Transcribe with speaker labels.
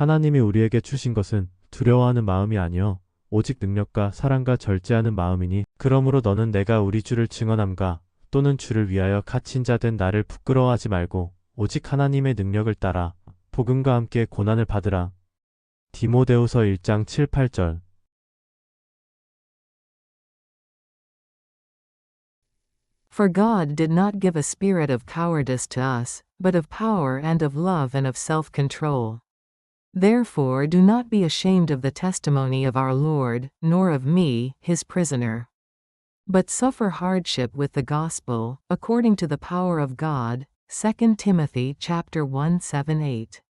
Speaker 1: 하나님이 우리에게 주신 것은 두려워하는 마음이 아니요 오직 능력과 사랑과 절제하는 마음이니 그러므로 너는 내가 우리 주를 증언함과 또는 주를 위하여 갇힌 자 된 나를 부끄러워하지 말고 오직 하나님의 능력을 따라 복음과 함께 고난을 받으라. 디모데후서 1장 7, 8절
Speaker 2: For God did not give a spirit of cowardice to us, but of power and of love and of self control. Therefore do not be ashamed of the testimony of our Lord, nor of me, his prisoner. But suffer hardship with the gospel, according to the power of God. 2 Timothy chapter 1 7 8.